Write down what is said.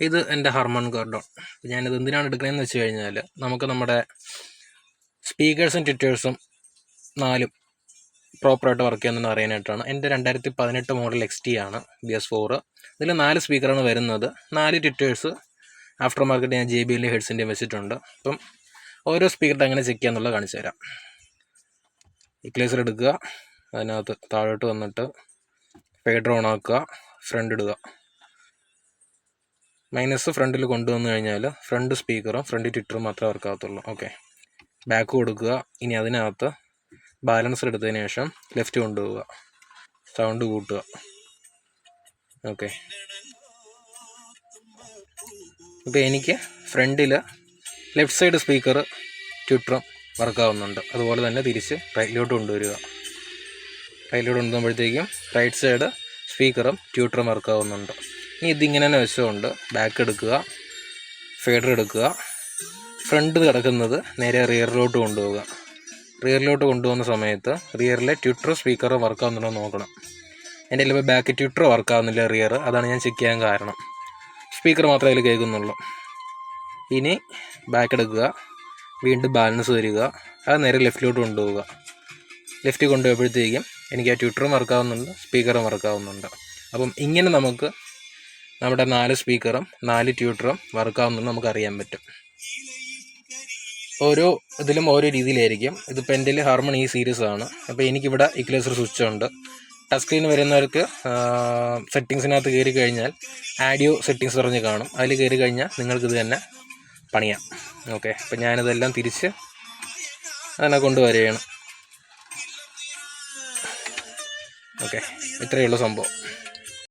ഇത് എന്റെ ഹർമൺ ഗോർഡോൺ ഞാനിത് എന്തിനാണ് എടുക്കുന്നതെന്ന് വെച്ച് കഴിഞ്ഞാൽ നമുക്ക് നമ്മുടെ സ്പീക്കേഴ്സും ട്വിറ്റേഴ്സും നാലും പ്രോപ്പറായിട്ട് വർക്ക് ചെയ്യുന്നതെന്ന് അറിയാനായിട്ടാണ്. എന്റെ രണ്ടായിരത്തി പതിനെട്ട് മോഡൽ എക്സ് ടി ആണ് ബി എസ് ഫോറ് ഇതിൽ നാല് സ്പീക്കറാണ് വരുന്നത്. നാല് ട്വിറ്റേഴ്സ് ആഫ്റ്റർ മാർക്കറ്റ് ഞാൻ ജെ ബി എല്ലിന്റെ ഹെഡ്സിന്റെയും വെച്ചിട്ടുണ്ട്. അപ്പം ഓരോ സ്പീക്കറിന്റെ അങ്ങനെ ചെക്ക് ചെയ്യാന്നുള്ളത് കാണിച്ചു തരാം. ഇക്ലേസർ എടുക്കുക അതിനകത്ത് താഴോട്ട് വന്നിട്ട് ഫേഡർ ഓൺ ആക്കുക ഫ്രണ്ട് ഇടുക. മൈനസ് ഫ്രണ്ടിൽ കൊണ്ടുവന്നു കഴിഞ്ഞാൽ ഫ്രണ്ട് സ്പീക്കറും ഫ്രണ്ട് ട്വിറ്ററും മാത്രമേ വർക്ക് ആകത്തുള്ളൂ ഓക്കെ ബാക്ക് കൊടുക്കുക. ഇനി അതിനകത്ത് ബാലൻസ് എടുത്തതിന് ശേഷം ലെഫ്റ്റ് കൊണ്ടുപോവുക. സൗണ്ട് കൂട്ടുക. ഓക്കെ ഇപ്പം എനിക്ക് ഫ്രണ്ടിൽ ലെഫ്റ്റ് സൈഡ് സ്പീക്കർ ട്വിറ്ററും വർക്കാവുന്നുണ്ട് അതുപോലെ തന്നെ തിരിച്ച് റൈറ്റിലോട്ട് കൊണ്ടുവരിക. റൈറ്റിലോട്ട് കൊണ്ടുവരുമ്പോഴത്തേക്കും റൈറ്റ് സൈഡ് സ്പീക്കറും ട്യൂട്ടറും വർക്കാവുന്നുണ്ട് ഇനി ഇതിങ്ങനെ തന്നെ വെച്ചുകൊണ്ട് ബാക്ക് എടുക്കുക. ഫേഡർ എടുക്കുക. ഫ്രണ്ട് കിടക്കുന്നത് നേരെ റിയറിലോട്ട് കൊണ്ടുപോവുക. റിയറിലോട്ട് കൊണ്ടുപോകുന്ന സമയത്ത് റിയറിലെ ട്വിറ്റർ സ്പീക്കർ വർക്കാവുന്നുണ്ടോ എന്ന് നോക്കണം. എന്റെ ഇപ്പോൾ ബാക്ക് ട്വിറ്റർ വർക്കാവുന്നില്ല റിയർ അതാണ് ഞാൻ ചെക്ക് ചെയ്യാൻ കാരണം. സ്പീക്കർ മാത്രമേ അതിൽ കേൾക്കുന്നുള്ളൂ. ഇനി ബാക്ക് എടുക്കുക. വീണ്ടും ബാലൻസ് വരിക. അത് നേരെ ലെഫ്റ്റിലോട്ട് കൊണ്ടുപോവുക. ലെഫ്റ്റ് കൊണ്ടുപോയപ്പോഴത്തേക്കും എനിക്ക് ആ ട്വിറ്ററും വർക്കാവുന്നുണ്ട് സ്പീക്കറും വർക്കാവുന്നുണ്ട് അപ്പം ഇങ്ങനെ നമുക്ക് നമ്മുടെ നാല് സ്പീക്കറും നാല് ട്യൂട്ടറും വർക്കാവുന്നുണ്ട് നമുക്കറിയാൻ പറ്റും. ഓരോ ഇതിലും ഓരോ രീതിയിലായിരിക്കും. ഇതിപ്പോൾ എന്റെ ഹാർമണി ഈ സീരീസ് ആണ്. അപ്പോൾ എനിക്കിവിടെ ഇക്ലേസർ സ്വിച്ച് ഉണ്ട്. ടച്ച് സ്ക്രീൻ വരുന്നവർക്ക് സെറ്റിങ്സിനകത്ത് കയറി കഴിഞ്ഞാൽ ആഡിയോ സെറ്റിങ്സ് പറഞ്ഞ് കാണും. അതിൽ കയറി കഴിഞ്ഞാൽ നിങ്ങൾക്കിത് തന്നെ പണിയാം. ഓക്കെ അപ്പം ഞാനിതെല്ലാം തിരിച്ച് അതിനെ കൊണ്ടുവരികയാണ്. ഓക്കെ ഇത്രയുള്ള സംഭവം.